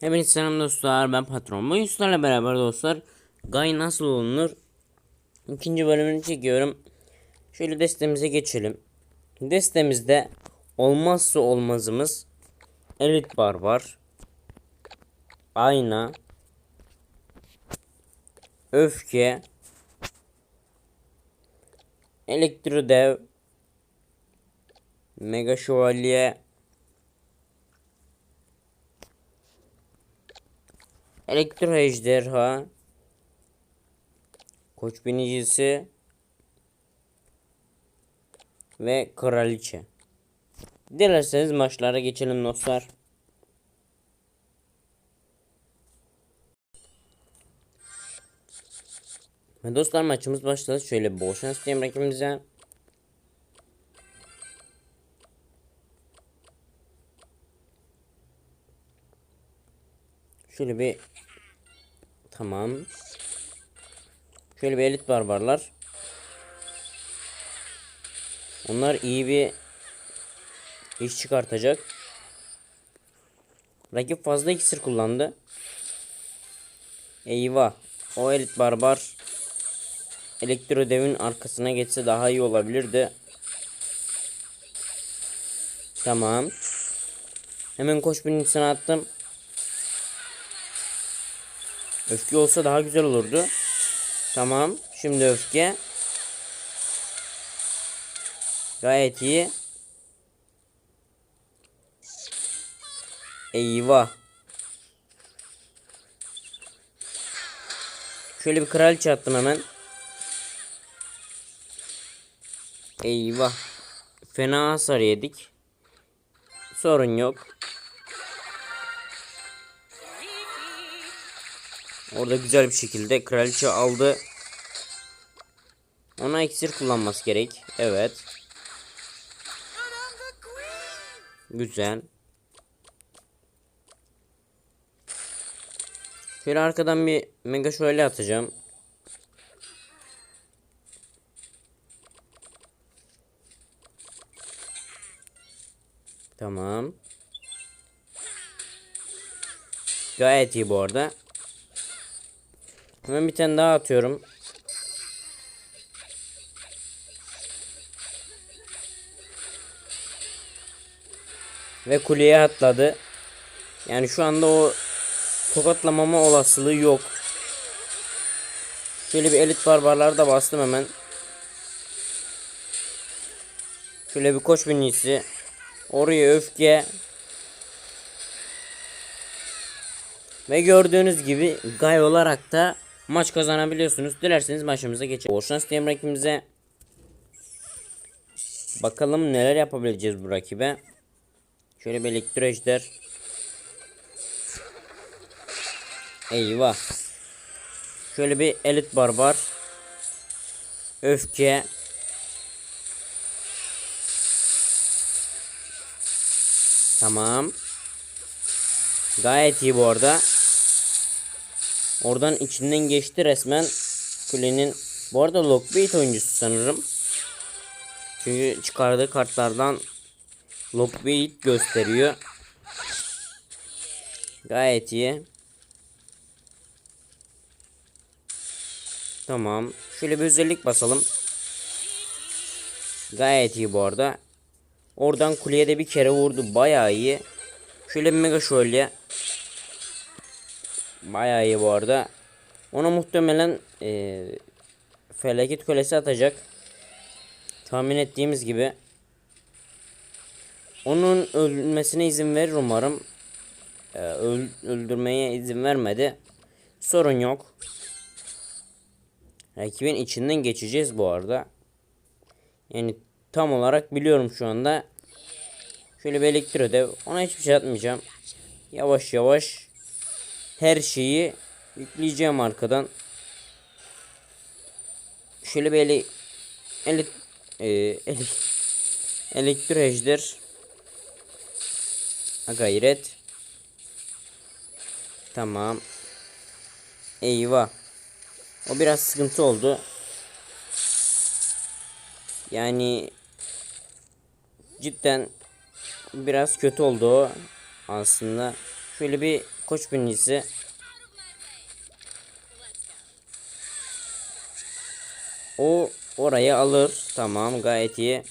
Hepinize selam dostlar ben patron. Bu sizlerle beraber dostlar Gay nasıl olunur? İkinci bölümünü çekiyorum. Şöyle destemize geçelim. Destemizde olmazsa olmazımız Elit Bar var. Ayna. Öfke. Elektro Dev. Mega Şövalye. Elektro ejderha. Koç binicisi. Ve kraliçe. Dilerseniz maçlara geçelim dostlar. Ve dostlar maçımız başladı. Şöyle bol şans diyeyim rakibimize. Şöyle bir tamam. Şöyle bir elit barbarlar. Onlar iyi bir iş çıkartacak. Rakip fazla iksir kullandı. Eyvah. O elit barbar elektro devin arkasına geçse daha iyi olabilirdi. Tamam. Hemen koş birincisine attım. Öfke olsa daha güzel olurdu. Tamam. Şimdi öfke. Gayet iyi. Eyvah. Şöyle bir kraliçe attım hemen. Eyvah. Fena hasar yedik. Sorun yok. Orada güzel bir şekilde kraliçe aldı. Ona iksir kullanması gerek. Evet. Güzel. Şöyle arkadan bir mega şöyle atacağım. Tamam. Gayet iyi bu arada. Hemen bir tane daha atıyorum. Ve kuleye atladı. Yani şu anda o tokatlamama olasılığı yok. Şöyle bir elit barbarları da bastım hemen. Şöyle bir koç binicisi. Oraya öfke. Ve gördüğünüz gibi gay olarak da maç kazanabiliyorsunuz. Dilerseniz maçımıza geçelim. Bol şans diyeyim rakibimize. Bakalım neler yapabileceğiz bu rakibe. Şöyle bir elektro ejder. Eyvah. Şöyle bir elit barbar. Öfke. Tamam. Gayet iyi bu arada. Oradan içinden geçti resmen. Kulenin. Bu arada Lockbait oyuncusu sanırım. Çünkü çıkardığı kartlardan Lockbait gösteriyor. Gayet iyi. Tamam. Şöyle bir özellik basalım. Gayet iyi bu arada. Oradan kuleye de bir kere vurdu. Bayağı iyi. Şöyle bir mega şöyle. Bayağı iyi bu arada. Ona muhtemelen e, felaket kulesi atacak. Tahmin ettiğimiz gibi. Onun ölmesine izin verir umarım. E, öl, öldürmeye izin vermedi. Sorun yok. Rakibin içinden geçeceğiz bu arada. Yani tam olarak biliyorum şu anda. Şöyle bir elektro dev. Ona hiçbir şey atmayacağım. Yavaş yavaş her şeyi yükleyeceğim arkadan. Şöyle bir ele, ele, e, ele, gayret. Tamam. Eyvah. O biraz sıkıntı oldu. Yani cidden biraz kötü oldu o aslında. Şöyle bir koç birincisi. O orayı alır. Tamam gayet iyi.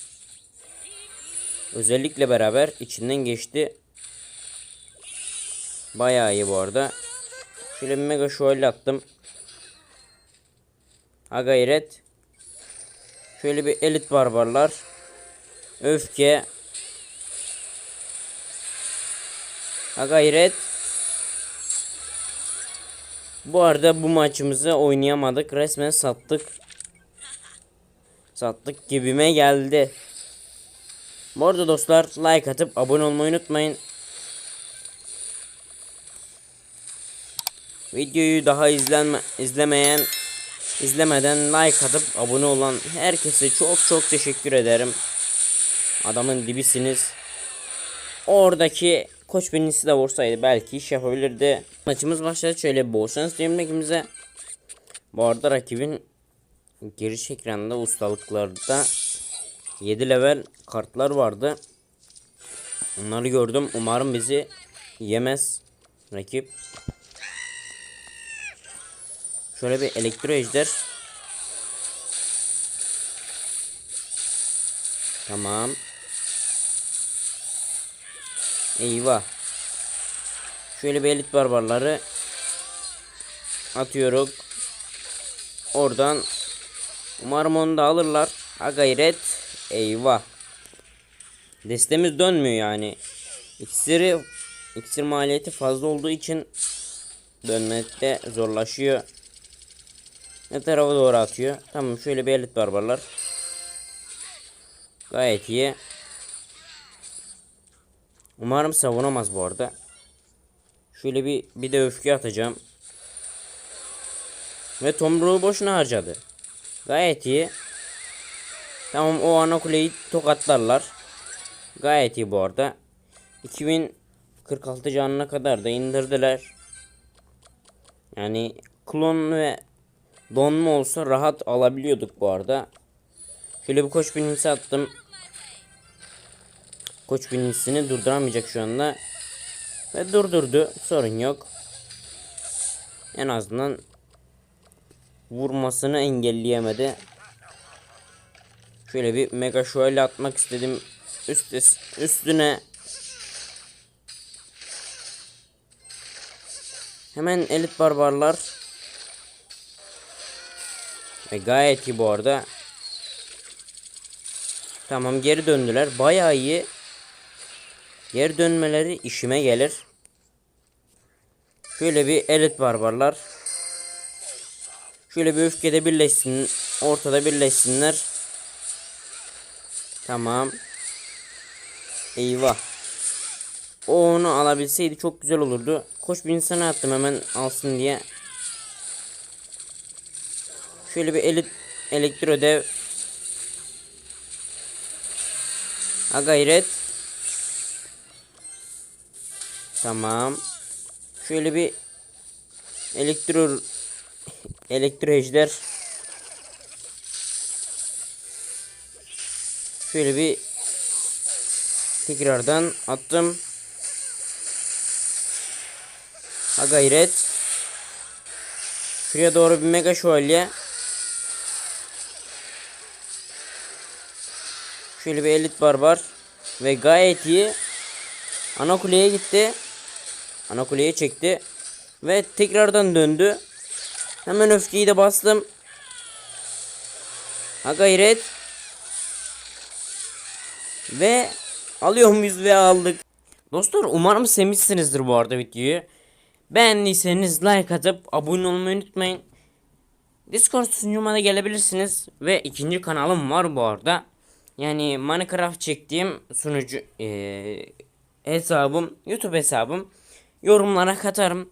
Özellikle beraber içinden geçti. Bayağı iyi bu arada. Şöyle bir mega şöyle attım. Ha gayret. Şöyle bir elit barbarlar. Öfke. Ha gayret. Bu arada bu maçımızı oynayamadık. Resmen sattık. Sattık gibime geldi. Bu arada dostlar like atıp abone olmayı unutmayın. Videoyu daha izlenme, izlemeyen izlemeden like atıp abone olan herkese çok çok teşekkür ederim. Adamın dibisiniz. Oradaki koç birincisi de vursaydı belki iş yapabilirdi. Maçımız başladı. Şöyle bol şans diyelim ikimize. Bu arada rakibin giriş ekranında ustalıklarda 7 level kartlar vardı. Onları gördüm. Umarım bizi yemez rakip. Şöyle bir elektro ejder. Tamam. Eyvah. Şöyle bir elit barbarları atıyoruz. Oradan umarım onu da alırlar. Ha gayret. Eyvah. Destemiz dönmüyor yani. İksiri iksir maliyeti fazla olduğu için dönmekte zorlaşıyor. Ne tarafa doğru atıyor. Tamam şöyle bir elit barbarlar. Gayet iyi. Umarım savunamaz bu arada. Şöyle bir bir de öfke atacağım. Ve tomruğu boşuna harcadı. Gayet iyi. Tamam o ana kuleyi tokatlarlar. Gayet iyi bu arada. 2046 canına kadar da indirdiler. Yani klon ve donma olsa rahat alabiliyorduk bu arada. Şöyle bir koç birincisi attım. Koç birincisini durduramayacak şu anda. Ve durdurdu. Sorun yok. En azından vurmasını engelleyemedi. Şöyle bir mega şöyle atmak istedim. Üste, üstüne Hemen elit barbarlar Ve gayet iyi bu arada Tamam geri döndüler bayağı iyi Geri dönmeleri işime gelir Şöyle bir elit barbarlar Şöyle bir öfkede birleşsin Ortada birleşsinler Tamam Eyvah. O onu alabilseydi çok güzel olurdu. Koş bir insana attım hemen alsın diye. Şöyle bir elit elektro dev. Ha gayret. Tamam. Şöyle bir elektro elektro ejder. Şöyle bir Tekrardan attım. Ha gayret. Şuraya doğru bir mega şövalye. Şöyle bir elit barbar. Ve gayet iyi. Ana kuleye gitti. Ana kuleye çekti. Ve tekrardan döndü. Hemen öfkeyi de bastım. Ha gayret. Ve Alıyor muyuz ve aldık. Dostlar umarım sevmişsinizdir bu arada videoyu. Beğendiyseniz like atıp abone olmayı unutmayın. Discord sunucuma da gelebilirsiniz. Ve ikinci kanalım var bu arada. Yani Minecraft çektiğim sunucu ee, hesabım, YouTube hesabım. Yorumlara katarım.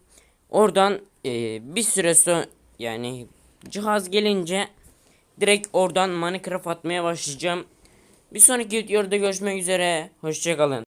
Oradan ee, bir süre sonra yani cihaz gelince direkt oradan Minecraft atmaya başlayacağım. Bir sonraki videoda görüşmek üzere. Hoşçakalın.